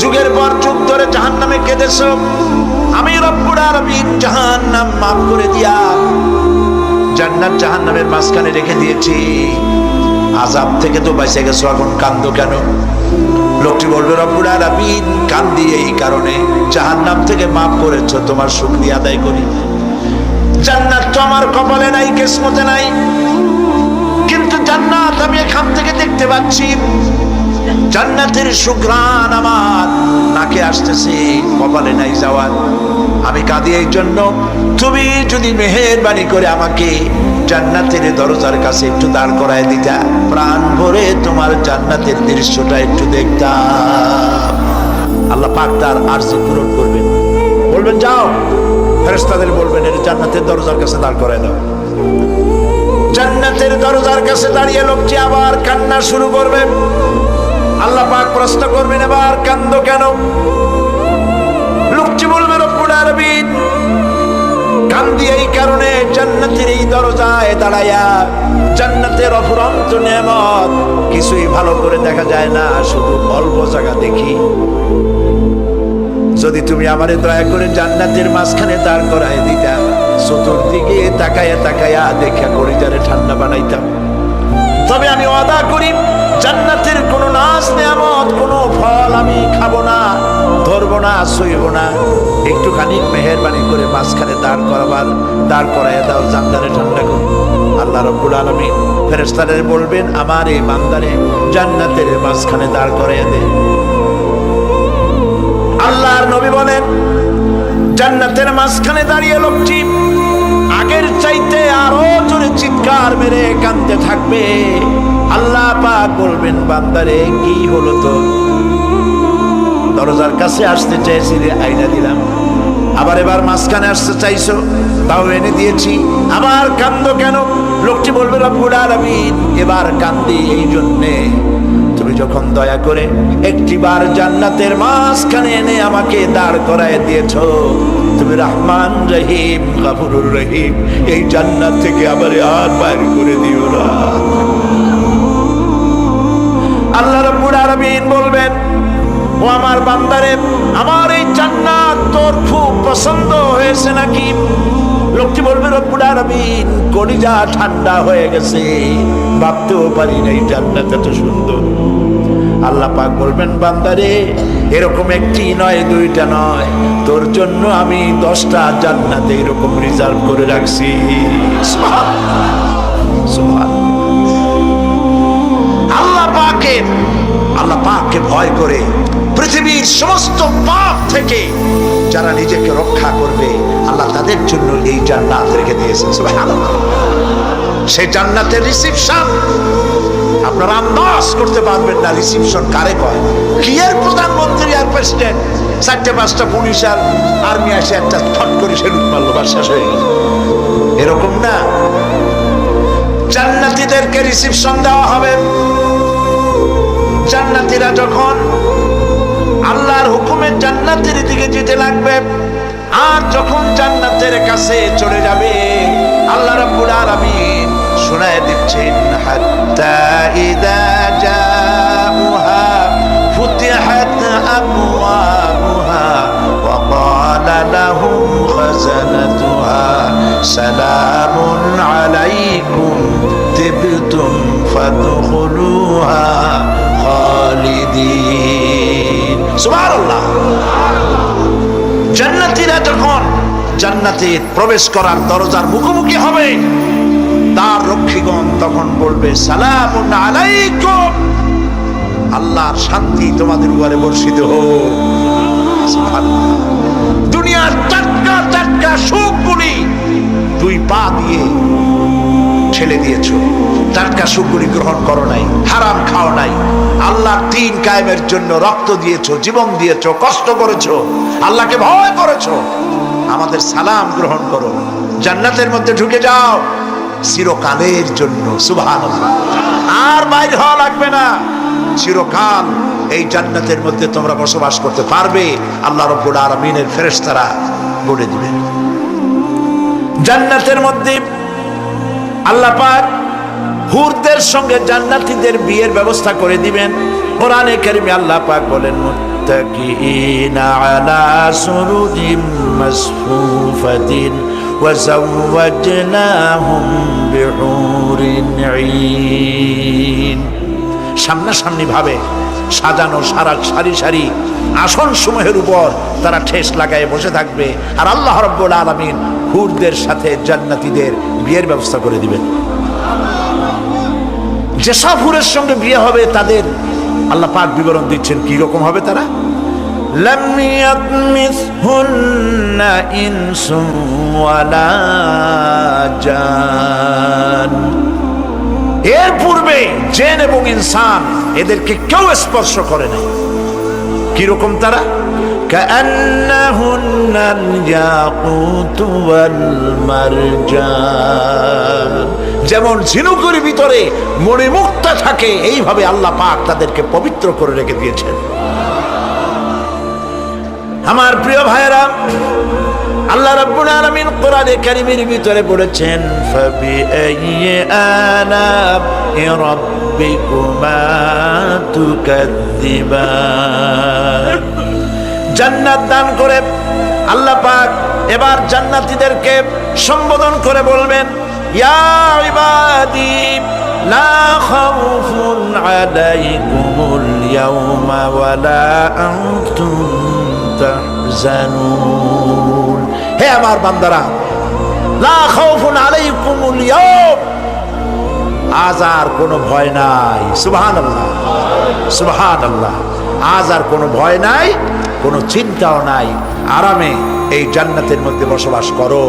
যুগের পর যুগ ধরে জাহান্নামে কেঁদেছ। আমি রব্বুল আলামিন জাহান্নাম মাফ করে দিয়া জান্নাত জাহান্নামের মাঝখানে রেখে দিয়েছি। আজাব থেকে তো বাইসে গেছো, এখন কান্দো কেন? লোকটি বলবে, রব্বুল আলামিন, কান্দি এই কারণে। জাহান্নাম থেকে মাফ করেছ, তোমার শুকরিয়া আদায় করি। জান্নাত তো আমার কপালে নাই, কিসমতে নাই। কিন্তু জান্নাত আমি এখান থেকে দেখতে পাচ্ছি। জান্নাতের সুঘ্রাণ আমার। নাকে আসতেছে, কপালে নাই যাওয়ার। আমি কাঁদি এই জন্য। তুমি যদি মেহেরবানি করে আমাকে জান্নাতের দরজার কাছে একটু দাঁড় করায় দিতা, প্রাণ ভরে তোমার জান্নাতের দৃশ্যটা একটু দেখতাম। আল্লাহ পাক তার আরজি পূরণ করবেন। বলবেন, যাও। ফেরেশতাদের বলবেন, এর জান্নাতের দরজার কাছে দাঁড় করায় দাও। জান্নাতের দরজার কাছে দাঁড়িয়ে লোকটি আবার কান্না শুরু করবে। আল্লাহ পাক প্রশ্ন করবেন, এবার কান্দ কেন? লোকটি বলবে, রব্বুল আলামিন, কান্দি এই কারণে জান্নাতের এই দরজায় দাঁড়ায়া জান্নাতের অফুরন্ত নেমত কিছুই ভালো করে দেখা যায় না, শুধু অল্প জায়গা দেখি। যদি তুমি আমারে দয়া করে জান্নাতের মাঝখানে দাঁড় করায় দিতা, চতুর্দিকে তাকায়া তাকায়া দেখা করিটারে ঠান্ডা বানাইতাম। তবে আমি ওয়াদা করি, জান্নাতের কোনো নাচ নেয়ামত, কোনো ফল আমি খাব না, ধরবো না, সইব না। একটুখানি মেহেরবানি করে মাঝখানে দাঁড় করাবার, দাঁড় করাইয়া দাও জান্নারে ঠান্ডা করো। আল্লাহ রব্বুল আলমিন ফেরেস্তারে বলবেন, আমার এই বান্দারে জান্নাতের মাঝখানে দাঁড় করাইয়া দে। আল্লাহর নবী বলেন, জান্নাতের মাঝখানে দাঁড়িয়ে লোকটি আগের চাইতে আরও জোরে চিৎকার মেরে কাঁদতে থাকবে। আল্লাহ পাক বলবেন, বান্দারে, কি হলো তো দরজার কাছে আসতে চাইছি রে, আইনা দিলাম। আবার এবার মাঝখানে আসতে চাইছো, তাও এনে দিয়েছি। আবার কান্দ কেন? লোকটি বলবে, রব্বুল আলামিন। এবার কান্দি এই জন্যে। যখন দয়া করে একটিবার জান্নাতের মাঝখানে এনে আমাকে দাঁড় করায় দিয়েছ, তুমি রহমান রহিম, গাফুরুর রহিম। এই জান্নাত থেকে আবার আর বাইর করে দিও না। আল্লাহ রব্বুল আলামিন বলবেন, ও আমার বান্দারে, আমার এই জান্নাত তোর খুব পছন্দ হয়েছে নাকি? লোকটি বলবে, রব্বুল আলামিন, কলিজা ঠান্ডা হয়ে গেছে। ভাবতেও পারি না এই জান্নাত এত সুন্দর। আল্লাহ পাক বলবেন, বান্দারে, এরকম একটি নয়, দুইটা নয় তোর জন্য আমি দশটা জান্নাতে এরকম রিজার্ভ করে রাখছি। আল্লাহ পাকের আল্লাহ পাককে ভয় করে পৃথিবীর সমস্ত পাপ থেকে যারা নিজেকে রক্ষা করবে, আল্লাহ তাদের জন্য এই জান্নাত রেখে দিয়েছেন সুবহানাল্লাহ। সেই জান্নাতের রিসিপশন আপনারা আন্দাজ করতে পারবেন না, রিসিপশন কারে কয়। প্রধানমন্ত্রী আর প্রেসিডেন্ট? চারটে, পাঁচটা পুলিশ আর আর্মি আসে একটা ফট করে শেষ হয়ে গেল। এরকম না। জান্নাতীদেরকে রিসিপশন দেওয়া হবে। জান্নাতীরা যখন আল্লাহর হুকুমে জান্নাতের দিকে যেতে লাগবে, আর যখন জান্নাতের কাছে চলে যাবে, আল্লাহ রাব্বুল আলামিন শোনায় দিচ্ছেন হাত্তা ইদা জাউহা ফুতিহাত আবওয়াবুহা ওয়া ক্বালা লাহুম খাজানাতুহা সালামুন আলাইকুম তিবতুম ফাদখুলুহা খালিদিন সুবহানাল্লাহ জান্নাতীরা যখন জান্নাতে প্রবেশ করার দরজার মুখোমুখি হবে তার রক্ষীগণ তখন বলবে, সালামুন আলাইকুম। আল্লাহর শান্তি তোমাদের উপরে বর্ষিত হোক। দুনিয়ার টাটকা টাটকা সুখগুলি দুই পা দিয়ে ফেলে দিয়েছ। টাটকা সুপুরি গ্রহণ করো নাই, হারাম খাও নাই। আল্লাহ তিন কায়েমের জন্য রক্ত দিয়েছ, জীবন দিয়েছ, কষ্ট করেছ, আল্লাহকে ভয় করেছ। আমাদের সালাম গ্রহণ করো। জান্নাতের মধ্যে ঢুকে যাও। চিরকালের জন্য সুবহান আর বাইর হওয়া লাগবে না। চিরকাল এই জান্নাতের মধ্যে তোমরা বসবাস করতে পারবে। আল্লাহ রব্বুল আলমিনের ফেরেশতারা বলে দিবেন জান্নাতের মধ্যে আল্লাহ পাক হুরদের সঙ্গে জান্নাতীদের বিয়ের ব্যবস্থা করে দিবেন। কোরআনে কারিমে আল্লাহ পাক বলেন মুত্তাকিনা আলা সুরুজিম মাসফুফাতিন। وزوجناهم بحور عين সামনাসামনি ভাবে সাজানো সারা সারি সারি আসন সমূহের উপর তারা ঠেস লাগায় বসে থাকবে আর আল্লাহ রব্বুল আলমিন হুরদের সাথে জান্নাতীদের বিয়ের ব্যবস্থা করে দিবেন যেসব হুরের সঙ্গে বিয়ে হবে তাদের আল্লাহ পাক বিবরণ দিচ্ছেন কি রকম হবে তারা لم يطمثهن إنس ولا جان এর পূর্বে জেন এবং ইনসান এদেরকে কেউ স্পর্শ করে নাই কিরকম তারা كأنهن الياقوت والمرجان যেমন ঝিনুকের ভিতরে মণিমুক্তা থাকে এইভাবে আল্লাহ পাক তাদেরকে পবিত্র করে রেখে দিয়েছেন আমার প্রিয় ভাইরা আল্লাহ রাব্বুল আলামিন কোরআনে কারীমের ভিতরে বলেছেন ফাবিআইয়ি আলা'i রাব্বিকুমা তুকাদ্দিবান জান্নাত দান করে আল্লাহ পাক এবার জান্নাতীদেরকে সম্বোধন করে বলবেন, ইয়া ইবাদি, লা খাউফুন আলাইকুমুল ইয়াওমা ওয়ালা আনতুম তাহজানুন হে আমার বান্দারা, লা খাউফুন আলাইকুমুল ইয়াওম আজ আর কোনো ভয় নাই। সুবহানাল্লাহ সুবহানাল্লাহ। আজ আর কোনো ভয় নাই, কোনো চিন্তাও নাই। আরামে এই জান্নাতের মধ্যে বসবাস করো।